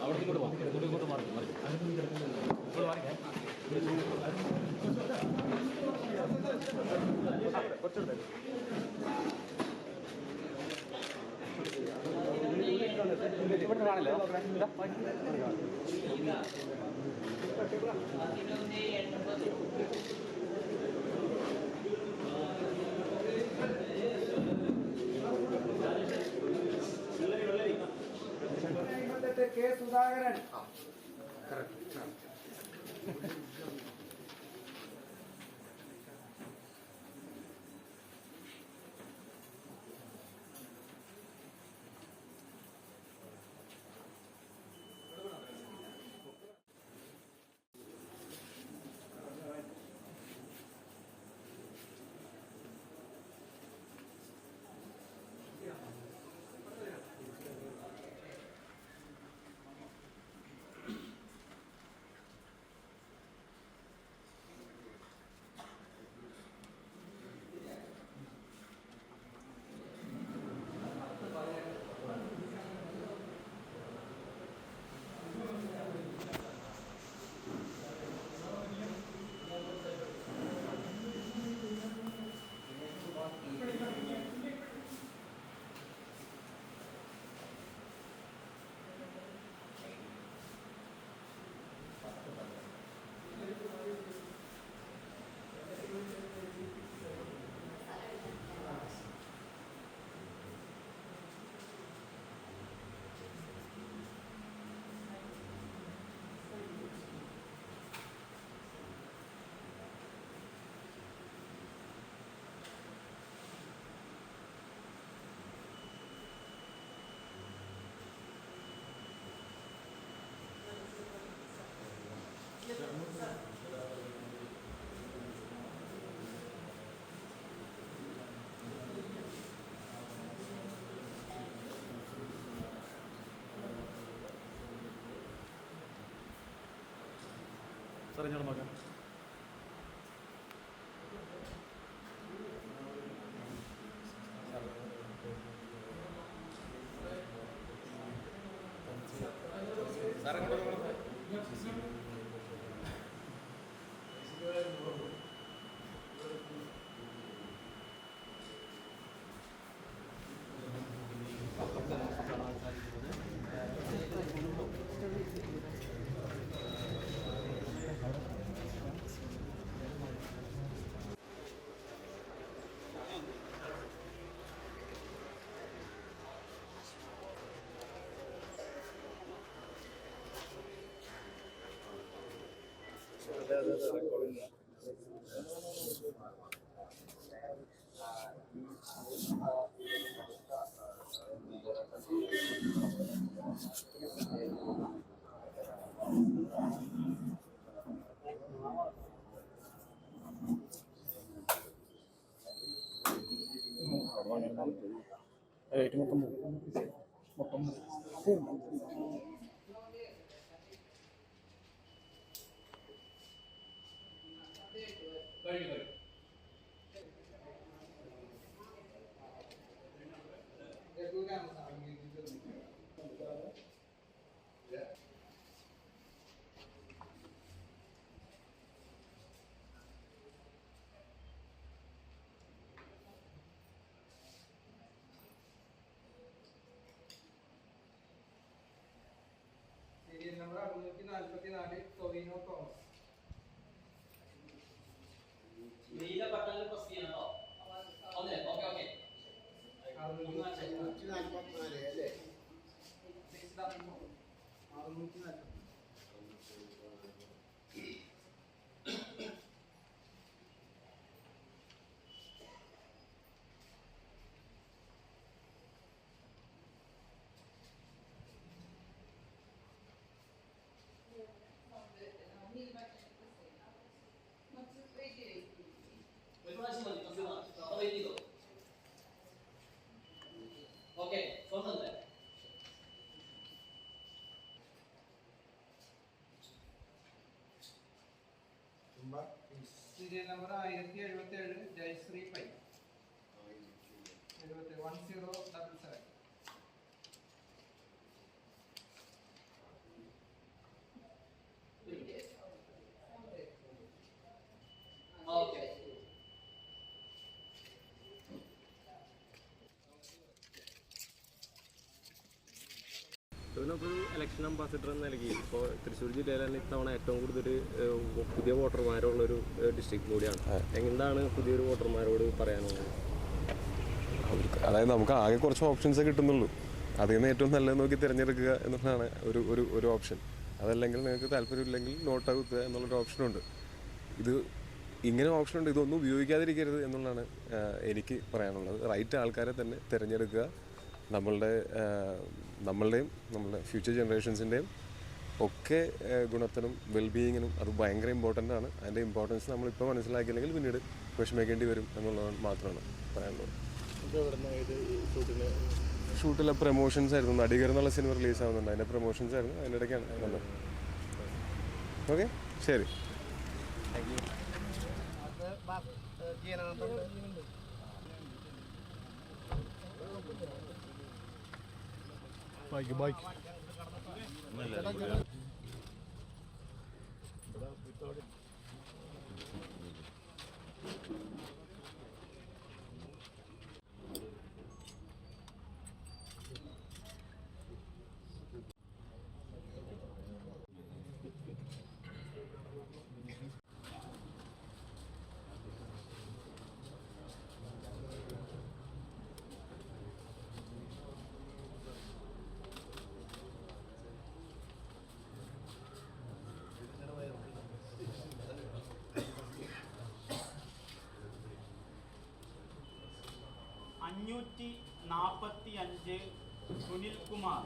അവിടെ ഇങ്ങോട്ട് പോകാം ഇങ്ങോട്ട് ഇങ്ങോട്ട് മാറി മാറി ഇങ്ങോട്ട് മാറി ഇവിടെ കാണില്ല കെ സുധാകരൻ. ഇങ്ങോട്ട് നോക്കാം. えー、ともとも、もとも。と、సైన్ ముక్తిని అయిపోతున్నారు అదే వాళ్ళు ముక్తిని అయిపోతున్నారు Mas സീരിയൽ നമ്പർ ആയിരത്തി എഴുപത്തി ഏഴ് ജയശ്രീ പൈ എഴുപത്തി one zero double seven okay ഇപ്പോൾ ഇലക്ഷൻ അംബാസിഡർ എന്ന നിലയ്ക്ക് ഇപ്പോൾ തൃശ്ശൂർ ജില്ലയിൽ തന്നെ ഇത്തവണ ഏറ്റവും കൂടുതൽ പുതിയ വോട്ടർമാരുള്ള ഒരു ഡിസ്ട്രിക്ട് കൂടിയാണ്. എന്താണ് പുതിയൊരു വോട്ടർമാരോട് പറയാനുള്ളത്? അതായത് നമുക്ക് ആകെ കുറച്ച് ഓപ്ഷൻസ് കിട്ടുന്നുള്ളൂ. അതിൽ നിന്ന് ഏറ്റവും നല്ലത് നോക്കി തിരഞ്ഞെടുക്കുക എന്നുള്ളതാണ് ഒരു ഒരു ഒരു ഓപ്ഷൻ അതല്ലെങ്കിൽ നിങ്ങൾക്ക് താല്പര്യമില്ലെങ്കിൽ നോട്ട് ഔട്ട് എന്നുള്ളൊരു ഓപ്ഷനുണ്ട് ഇത് ഇങ്ങനെ ഓപ്ഷൻ ഉണ്ട് ഇതൊന്നും ഉപയോഗിക്കാതിരിക്കരുത് എന്നുള്ളതാണ് എനിക്ക് പറയാനുള്ളത്. റൈറ്റ് ആൾക്കാരെ തന്നെ തിരഞ്ഞെടുക്കുക നമ്മളുടെ നമ്മളുടെയും നമ്മളുടെ ഫ്യൂച്ചർ ജനറേഷൻസിന്റെയും ഒക്കെ ഗുണത്തിനും വെൽബീയിങ്ങിനും അത് ഭയങ്കര ഇമ്പോർട്ടന്റ് ആണ്. അതിന്റെ ഇമ്പോർട്ടൻസ് നമ്മളിപ്പോൾ മനസ്സിലാക്കിയില്ലെങ്കിൽ പിന്നീട് വിഷമിക്കേണ്ടി വരും എന്നുള്ളത് മാത്രമാണ് പറയാനുള്ളത്. ഷൂട്ടിലെ? പ്രൊമോഷൻസ് ആയിരുന്നു. നടികർ എന്നുള്ള സിനിമ റിലീസ് ആവുന്നുണ്ട്. അതിന്റെ പ്രൊമോഷൻസ് ആയിരുന്നു. അതിന്റെ ഇടയ്ക്കാണ് വന്നത്. ഓക്കെ ശരി. Bike, bike. É അഞ്ഞൂറ്റി നാൽപ്പത്തി അഞ്ച് സുനിൽകുമാർ.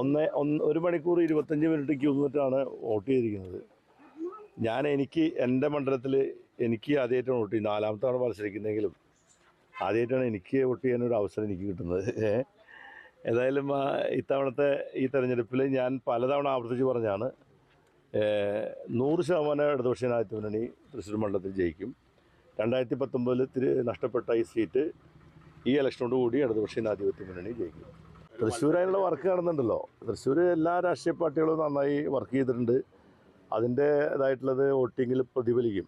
ഒന്ന് ഒരു മണിക്കൂർ ഇരുപത്തഞ്ച് മിനിറ്റ് ക്യൂ നിന്നിട്ടാണ് വോട്ട് ചെയ്തിരിക്കുന്നത്. ഞാൻ എനിക്ക് എന്റെ മണ്ഡലത്തിൽ എനിക്ക് ആദ്യമായിട്ടാണ് വോട്ട് ചെയ്യുന്നത്. നാലാമത്തെ തവണ മത്സരിക്കുന്നെങ്കിലും ആദ്യമായിട്ടാണ് എനിക്ക് വോട്ട് ചെയ്യാനൊരു അവസരം എനിക്ക് കിട്ടുന്നത്. ഏതായാലും ഇത്തവണത്തെ ഈ തെരഞ്ഞെടുപ്പിൽ ഞാൻ പലതവണ ആവർത്തിച്ച് പറഞ്ഞാണ് നൂറ് ശതമാനം ഇടതുപക്ഷ ജനാധിപത്യ മുന്നണി തൃശ്ശൂർ മണ്ഡലത്തിൽ ജയിക്കും. രണ്ടായിരത്തി പത്തൊമ്പതിൽ നഷ്ടപ്പെട്ട ഈ സീറ്റ് ഈ ഇലക്ഷനോട് കൂടി ഇടതുപക്ഷ ജനാധിപത്യ മുന്നണി ജയിക്കും. തൃശ്ശൂർ അതിനുള്ള വർക്ക് നടന്നുണ്ടല്ലോ തൃശ്ശൂർ എല്ലാ രാഷ്ട്രീയ പാർട്ടികളും നന്നായി വർക്ക് ചെയ്തിട്ടുണ്ട്. അതിന്റെതായിട്ടുള്ളത് വോട്ടിങ്ങിൽ പ്രതിഫലിക്കും.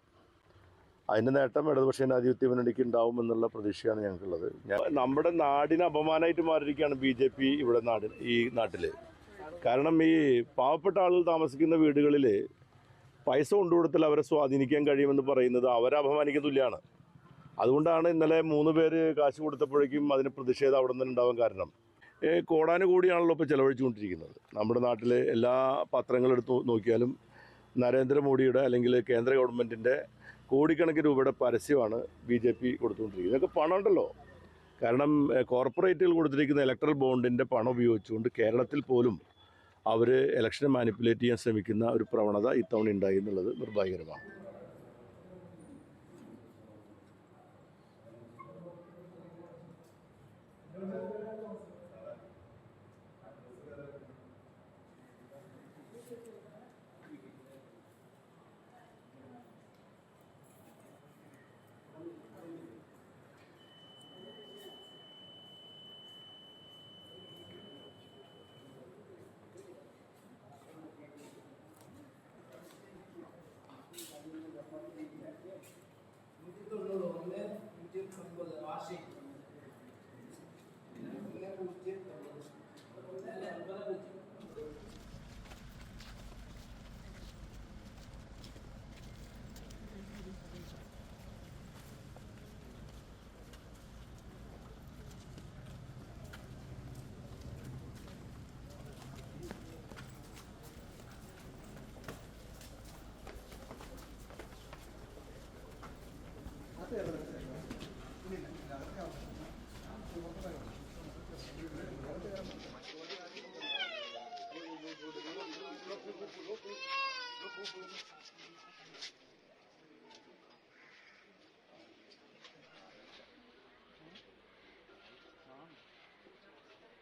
അതിന്റെ നേട്ടം ഇടതുപക്ഷ ജനാധിപത്യ മുന്നണിക്ക് ഉണ്ടാവും എന്നുള്ള പ്രതീക്ഷയാണ് ഞങ്ങൾക്കുള്ളത്. നമ്മുടെ നാടിന് അപമാനമായിട്ട് മാറിയിരിക്കുകയാണ് ബി ജെ പി ഇവിടെ നാട് ഈ നാട്ടിൽ കാരണം ഈ പാവപ്പെട്ട ആളുകൾ താമസിക്കുന്ന വീടുകളിൽ പൈസ കൊണ്ടുകൊടുത്താൽ അവരെ സ്വാധീനിക്കാൻ കഴിയുമെന്ന് പറയുന്നത് അവരെ അപമാനിക്കുന്ന തുല്യമാണ് അതുകൊണ്ടാണ് ഇന്നലെ മൂന്ന് പേര് കാശ് കൊടുത്തപ്പോഴേക്കും അതിന് പ്രതിഷേധം അവിടെ നിന്ന് ഉണ്ടാവാൻ കാരണം. കോടാനുകോടിയാണല്ലോ ഇപ്പോൾ ചെലവഴിച്ചുകൊണ്ടിരിക്കുന്നത്. നമ്മുടെ നാട്ടിലെ എല്ലാ പത്രങ്ങളെടുത്ത് നോക്കിയാലും നരേന്ദ്രമോദിയുടെ അല്ലെങ്കിൽ കേന്ദ്ര ഗവൺമെന്റിന്റെ കോടിക്കണക്കിന് രൂപയുടെ പരസ്യമാണ് ബി ജെ പി കൊടുത്തുകൊണ്ടിരിക്കുന്നത്. ഇതൊക്കെ പണം ഉണ്ടല്ലോ കാരണം കോർപ്പറേറ്റുകൾ കൊടുത്തിരിക്കുന്ന ഇലക്ട്രൽ ബോണ്ടിന്റെ പണം ഉപയോഗിച്ചുകൊണ്ട് കേരളത്തിൽ പോലും അവർ ഇലക്ഷനെ മാനിപ്പുലേറ്റ് ചെയ്യാൻ ശ്രമിക്കുന്ന ഒരു പ്രവണത ഇത്തവണ ഉണ്ടായി എന്നുള്ളത് നിർഭാഗ്യകരമാണ്.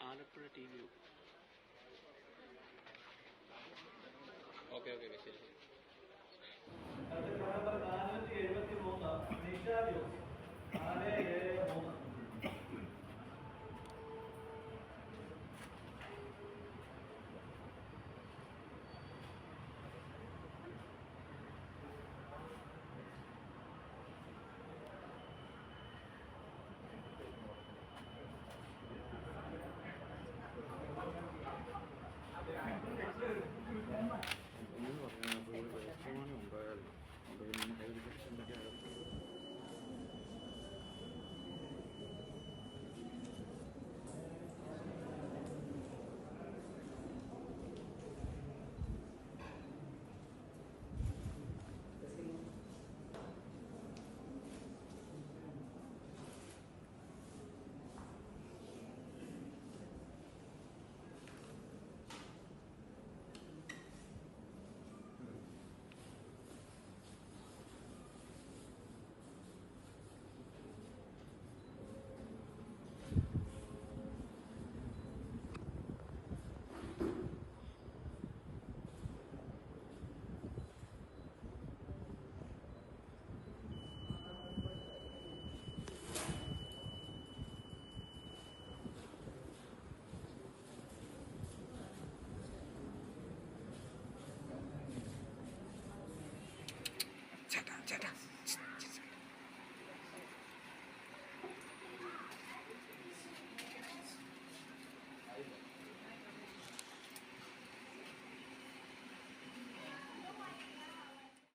Alappuzha T V okay okay okay ശരി ശരി നവംബർ നാനൂറ്റി എഴുപത്തി മൂന്ന് നിഷ ദിവസം നാല് ഏഴ് മൂന്ന്